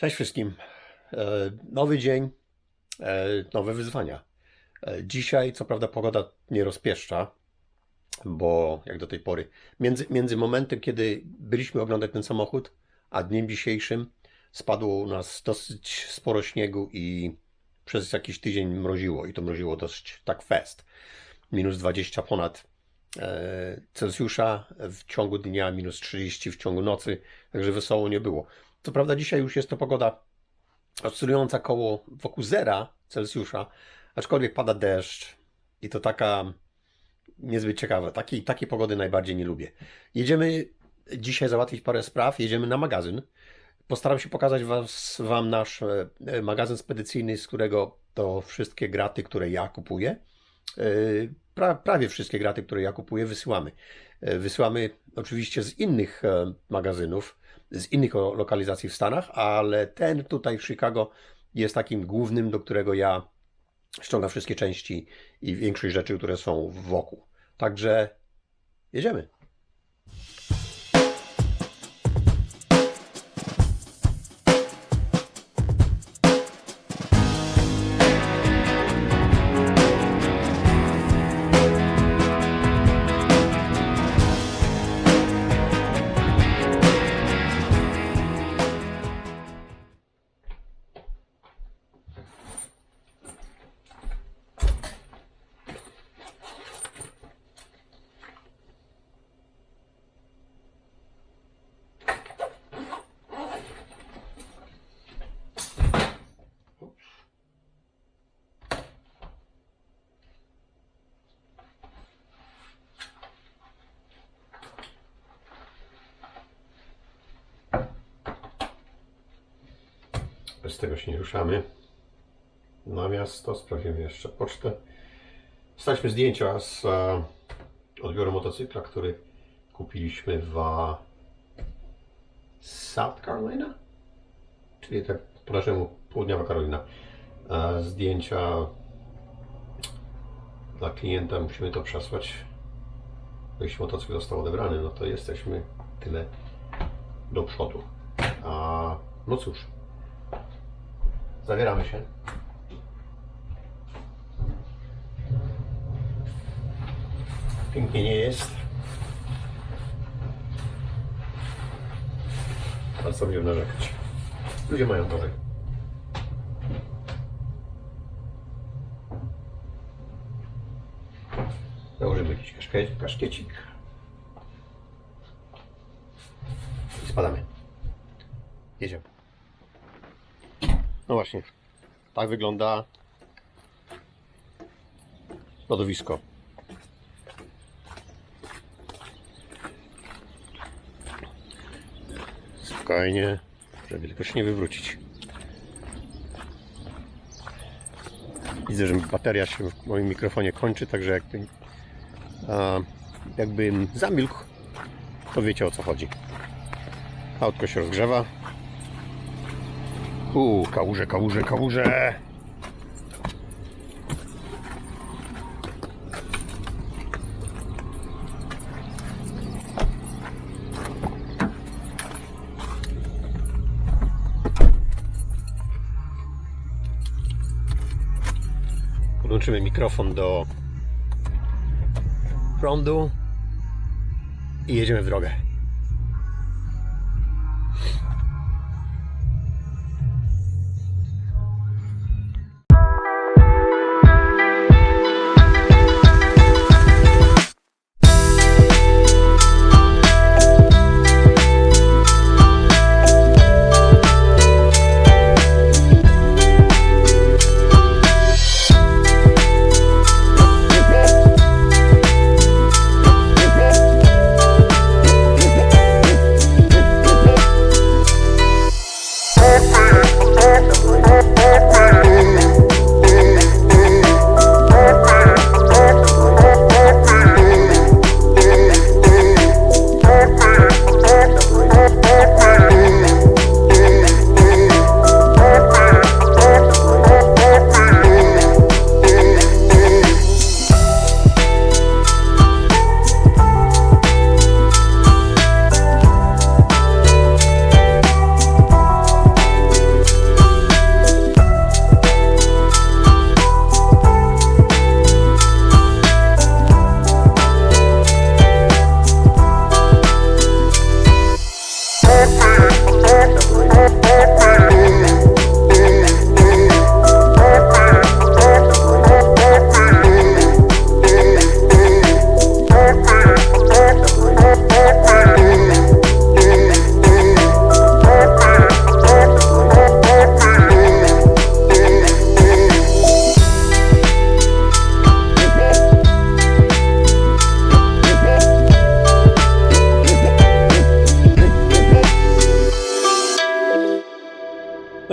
Cześć wszystkim. E, Nowy dzień, e, nowe wyzwania. E, Dzisiaj, co prawda, pogoda nie rozpieszcza, bo jak do tej pory, między, między momentem, kiedy byliśmy oglądać ten samochód, a dniem dzisiejszym spadło u nas dosyć sporo śniegu i przez jakiś tydzień mroziło i to mroziło dość tak fest. Minus 20 ponad Celsjusza w ciągu dnia, minus 30 w ciągu nocy, także wesoło nie było. Co prawda dzisiaj już jest to pogoda oscylująca koło wokół zera Celsjusza, aczkolwiek pada deszcz i to taka niezbyt ciekawa. Takiej, takiej pogody najbardziej nie lubię. Jedziemy dzisiaj załatwić parę spraw, jedziemy na magazyn. Postaram się pokazać was, Wam nasz e, magazyn spedycyjny, z którego to wszystkie graty, które ja kupuję, e, pra, prawie wszystkie graty, które ja kupuję, wysyłamy. E, Wysyłamy oczywiście z innych magazynów, z innych lokalizacji w Stanach, ale ten tutaj w Chicago jest takim głównym, do którego ja ściągam wszystkie części i większość rzeczy, które są wokół. Także jedziemy. Bez tego się nie ruszamy. Na miasto sprawimy jeszcze pocztę. Wstaliśmy zdjęcia z e, odbioru motocykla, który kupiliśmy w e, South Carolina, czyli tak po naszemu południowa Karolina. E, zdjęcia dla klienta musimy to przesłać. Jeśli motocykl został odebrany, no to jesteśmy tyle do przodu. A no cóż, Zabieramy się. Pięknie nie jest. Ale co będziemy narzekać? Ludzie mają gorzej. Założymy jakiś kaszkiet, kaszkiecik. I spadamy. Jedziemy. No właśnie, tak wygląda lodowisko. Spokojnie, żeby tylko się nie wywrócić. Widzę, że bateria się w moim mikrofonie kończy, także jakby, a, jakbym zamilkł, to wiecie o co chodzi. Autko się rozgrzewa. Uuu, kałuże, kałuże, kałuże. Podłączymy mikrofon do prądu i jedziemy w drogę.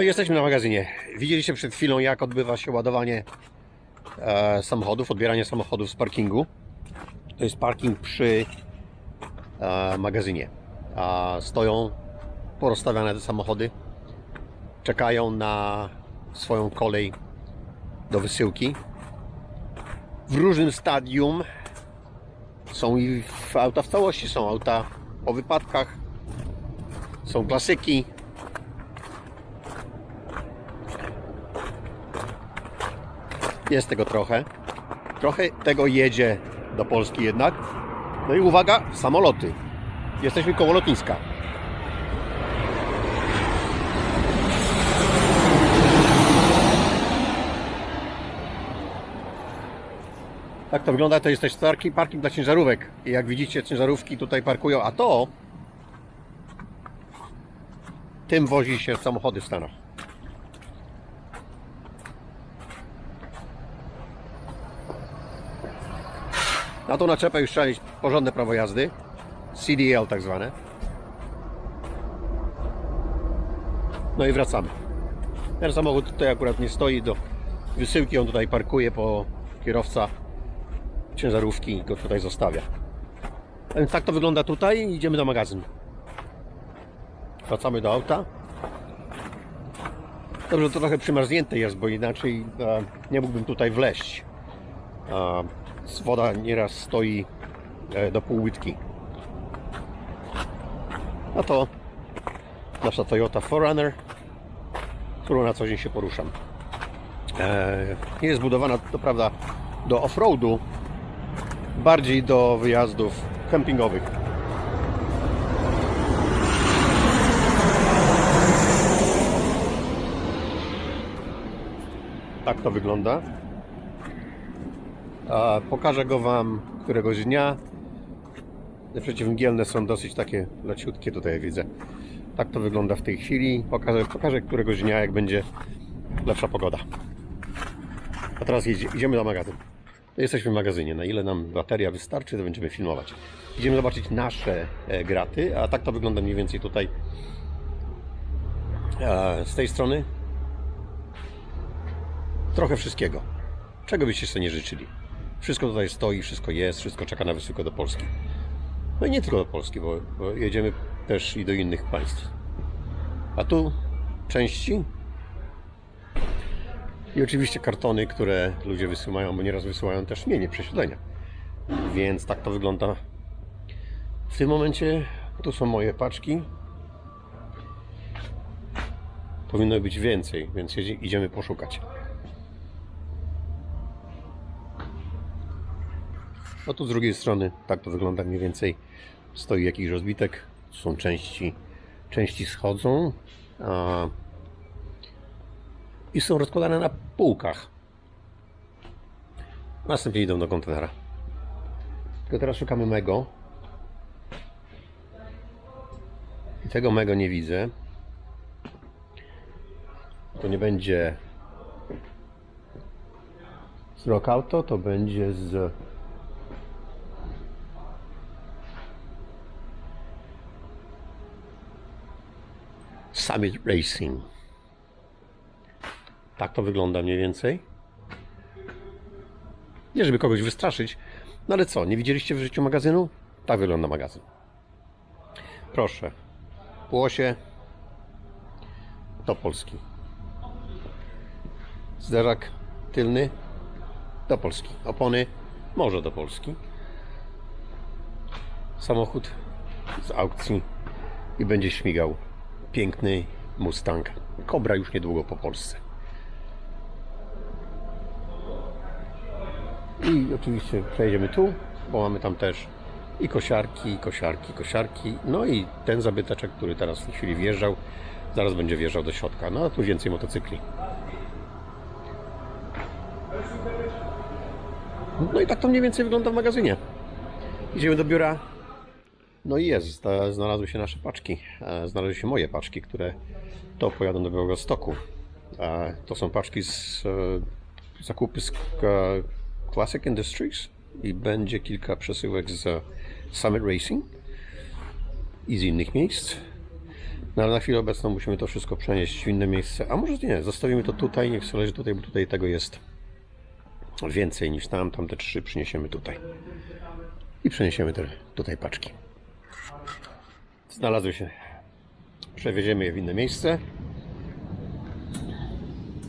Jesteśmy na magazynie. Widzieliście przed chwilą, jak odbywa się ładowanie e, samochodów, odbieranie samochodów z parkingu. To jest parking przy e, magazynie. A stoją porozstawiane te samochody, czekają na swoją kolej do wysyłki. W różnym stadium są i auta w całości, są auta po wypadkach, są klasyki. Jest tego trochę. Trochę tego jedzie do Polski jednak. No i uwaga, samoloty. Jesteśmy koło lotniska. Tak to wygląda, to jest też parking, parking dla ciężarówek. I jak widzicie, ciężarówki tutaj parkują, a to tym wozi się samochody w Stanach. Na tą naczepę już trzeba mieć porządne prawo jazdy. CDL tak zwane. No i wracamy. Ten samochód tutaj akurat nie stoi do wysyłki, on tutaj parkuje, po kierowca ciężarówki go tutaj zostawia. Więc tak to wygląda tutaj i idziemy do magazyn. Wracamy do auta. Dobrze, to trochę przymarznięte jest, bo inaczej e, nie mógłbym tutaj wleść. Woda nieraz stoi e, do pół łydki. A to nasza Toyota 4Runner, którą na co dzień się poruszam. Nie jest budowana, to prawda, do offroadu, bardziej do wyjazdów kempingowych. Tak to wygląda. Pokażę go Wam któregoś dnia. Te przeciwmgielne są dosyć takie leciutkie tutaj widzę. Tak to wygląda w tej chwili. Pokażę, pokażę któregoś dnia jak będzie lepsza pogoda. A teraz idziemy do magazyn. Jesteśmy w magazynie. Na ile nam bateria wystarczy, to będziemy filmować. Idziemy zobaczyć nasze e, graty, a tak to wygląda mniej więcej tutaj z tej strony. Trochę wszystkiego. Czego byście sobie nie życzyli? Wszystko tutaj stoi, wszystko jest, wszystko czeka na wysyłkę do Polski. No i nie tylko do Polski, bo, bo jedziemy też i do innych państw. A tu części i oczywiście kartony, które ludzie wysyłają, bo nieraz wysyłają też mienie prześwietlenia. Więc tak to wygląda. W tym momencie tu są moje paczki. Powinno być więcej, więc idziemy poszukać. No tu z drugiej strony tak to wygląda mniej więcej. Stoi jakiś rozbitek. Są części, części schodzą. A i są rozkładane na półkach. Następnie idą do kontenera. Tylko teraz szukamy Mego. I tego Mego nie widzę. To nie będzie z Rock Auto, to będzie z Summit Racing. Tak to wygląda mniej więcej. Nie żeby kogoś wystraszyć, no ale co, nie widzieliście w życiu magazynu? Tak wygląda magazyn. Proszę. Płosie do Polski. Zderzak tylny do Polski. Opony może do Polski. Samochód z aukcji i będzie śmigał piękny Mustang. Kobra już niedługo po Polsce. I oczywiście przejdziemy tu, bo mamy tam też i kosiarki, kosiarki, kosiarki. No i ten zabyteczek, który teraz w tej chwili wjeżdżał, zaraz będzie wjeżdżał do środka. No a tu więcej motocykli. No i tak to mniej więcej wygląda w magazynie. Idziemy do biura. No i jest, znalazły się nasze paczki. E, Znalazły się moje paczki, które to pojadą do Białegostoku. E, To są paczki z e, zakupy z Classic Industries i będzie kilka przesyłek z Summit Racing i z innych miejsc. No ale na chwilę obecną musimy to wszystko przenieść w inne miejsce. A może nie, zostawimy to tutaj, niech sobie leży tutaj, bo tutaj tego jest więcej niż tam. Tam te trzy przyniesiemy tutaj. I przeniesiemy te tutaj paczki. Znalazły się. Przewieziemy je w inne miejsce.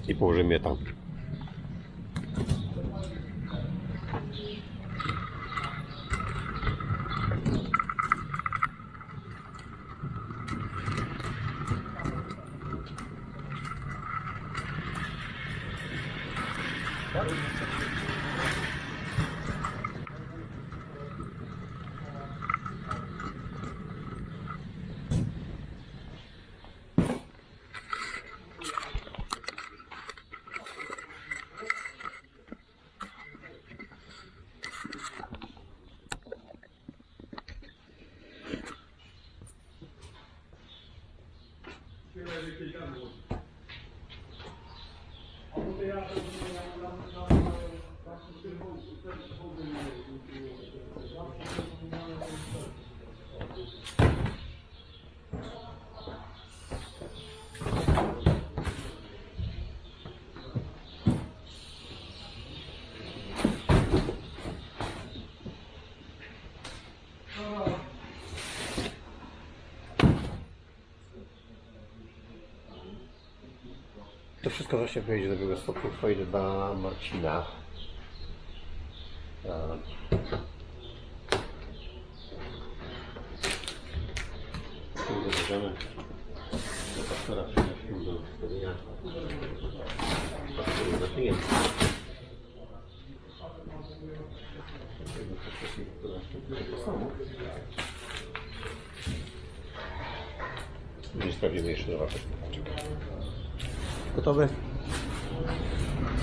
I położymy je tam. To wszystko właśnie pojedzie do Białegostoku, pojedzie dla Marcina. Zabierzemy do pastora, przynosimy do ustawienia. Pastor za klient. Nie sprawdzimy jeszcze dwa paczki. Gotowe?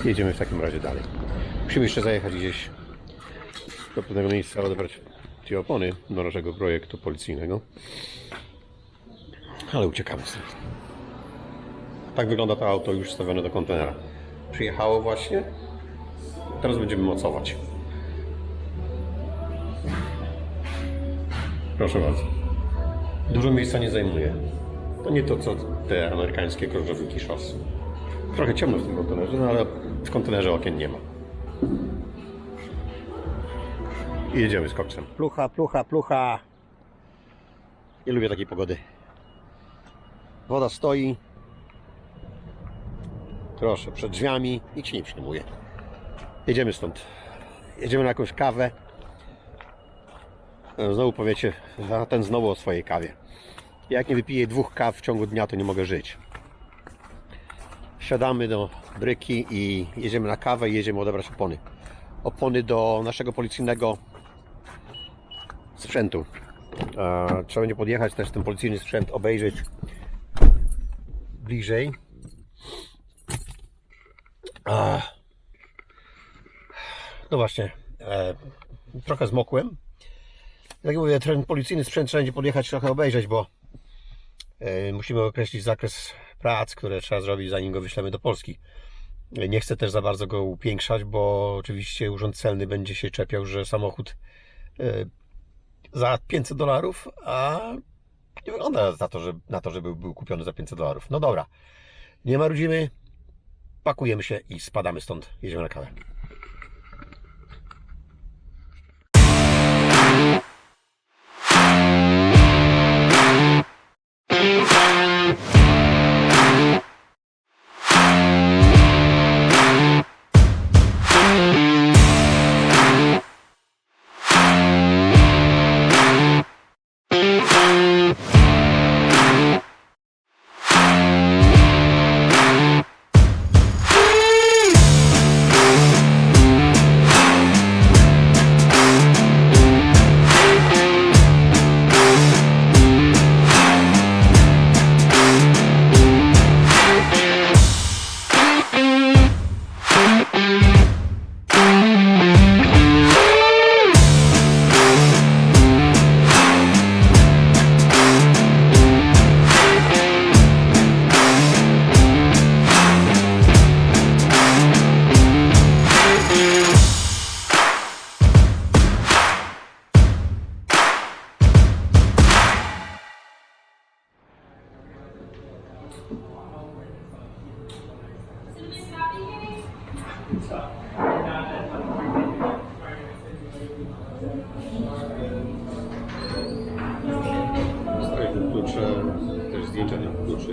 Jedziemy w takim razie dalej. Musimy jeszcze zajechać gdzieś do pewnego miejsca, odebrać te opony do naszego projektu policyjnego. Ale uciekamy stąd. Tak wygląda to auto już stawione do kontenera. Przyjechało właśnie. Teraz będziemy mocować. Proszę bardzo. Dużo miejsca nie zajmuje. To nie to, co te amerykańskie krążowniki szos. Trochę ciemno w tym kontenerze, no ale w kontenerze okien nie ma. I jedziemy z koksem. Plucha, plucha, plucha. Nie lubię takiej pogody. Woda stoi. Proszę, przed drzwiami. Nikt się nie przejmuje. Jedziemy stąd. Jedziemy na jakąś kawę. Znowu powiecie, ten znowu o swojej kawie. Jak nie wypiję dwóch kaw w ciągu dnia, to nie mogę żyć. Siadamy do bryki i jedziemy na kawę i jedziemy odebrać opony. Opony do naszego policyjnego sprzętu. Trzeba będzie podjechać też ten policyjny sprzęt, obejrzeć bliżej. No właśnie, e, trochę zmokłem. Jak mówię, ten policyjny sprzęt trzeba będzie podjechać trochę obejrzeć, bo e, musimy określić zakres prac, które trzeba zrobić, zanim go wyślemy do Polski. Nie chcę też za bardzo go upiększać, bo oczywiście urząd celny będzie się czepiał, że samochód e, za 500 dolarów, a nie wygląda na to, że, na to, że był, był kupiony za 500 dolarów. No dobra, nie marudzimy, pakujemy się i spadamy stąd, jedziemy na kawę.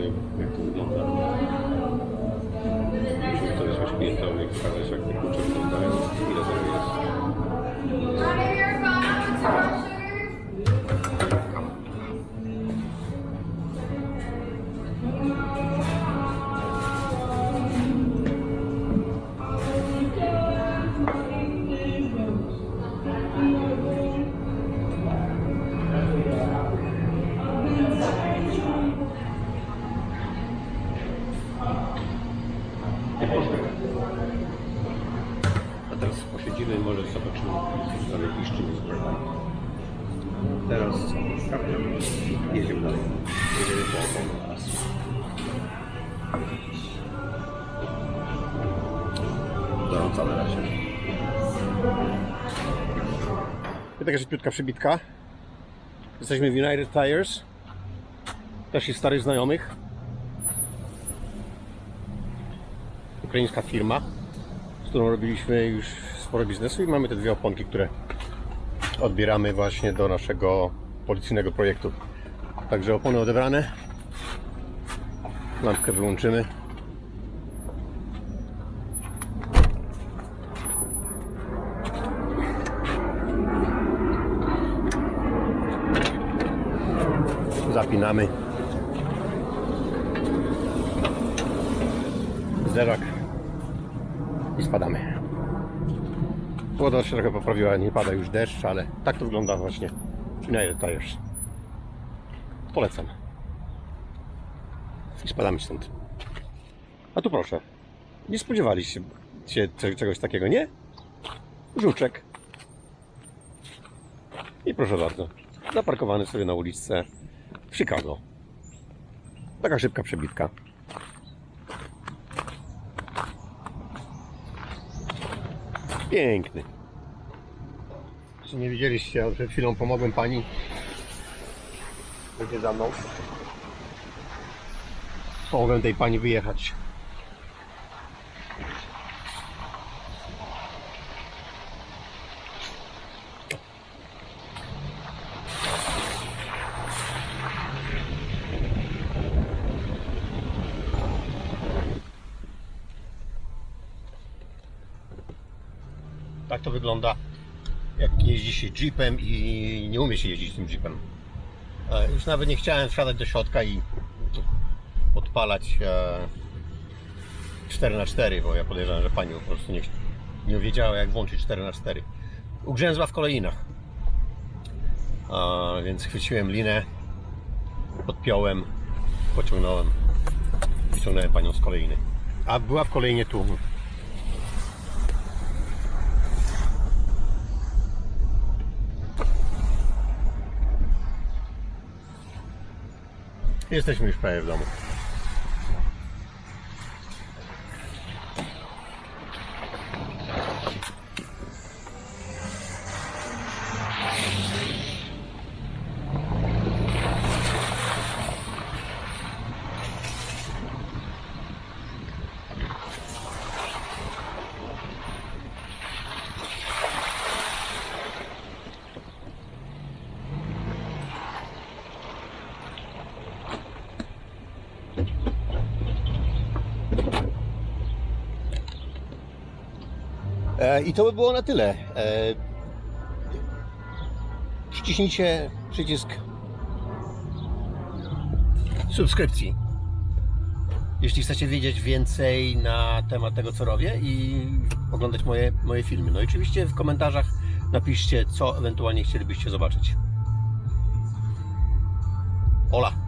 Kluczy, jak to wygląda. Musimy to wysłać klientowi, pokazać jak klucze wyglądają, zobaczymy, co dalej piszczy zbrodni. Teraz co? Jedziemy dalej. Jedziemy po około las. Gorąco na razie. I taka szybciutka przybitka. Jesteśmy w United Tires. Też jest starych znajomych. Ukraińska firma z którą robiliśmy już sporo biznesu i mamy te dwie oponki, które odbieramy właśnie do naszego policyjnego projektu. Także opony odebrane. Lampkę wyłączymy. Zapinamy. Zderzak i spadamy. Woda się trochę poprawiła, nie pada już deszcz, ale tak to wygląda właśnie United Tires. Polecam. I spadamy stąd. A tu proszę. Nie spodziewaliście się cze- czegoś takiego, nie? Żuczek. I proszę bardzo. Zaparkowany sobie na uliczce w Chicago. Taka szybka przebitka. Piękny. Jeśli nie widzieliście, przed chwilą pomogłem pani. Będzie za mną. Pomogłem tej pani wyjechać. To wygląda, jak jeździ się jeepem i nie umie się jeździć tym jeepem. E, Już nawet nie chciałem wsiadać do środka i odpalać e, 4x4, bo ja podejrzewam, że pani po prostu nie, nie wiedziała jak włączyć 4x4. Ugrzęzła w kolejnach. Więc chwyciłem linę, podpiąłem, pociągnąłem, wyciągnąłem panią z kolejny. A była w kolejnie tu. Jesteśmy już prawie w domu. I to by było na tyle. E, Wciśnijcie przycisk subskrypcji. Jeśli chcecie wiedzieć więcej na temat tego, co robię i oglądać moje, moje filmy. No i oczywiście w komentarzach napiszcie, co ewentualnie chcielibyście zobaczyć. Ola!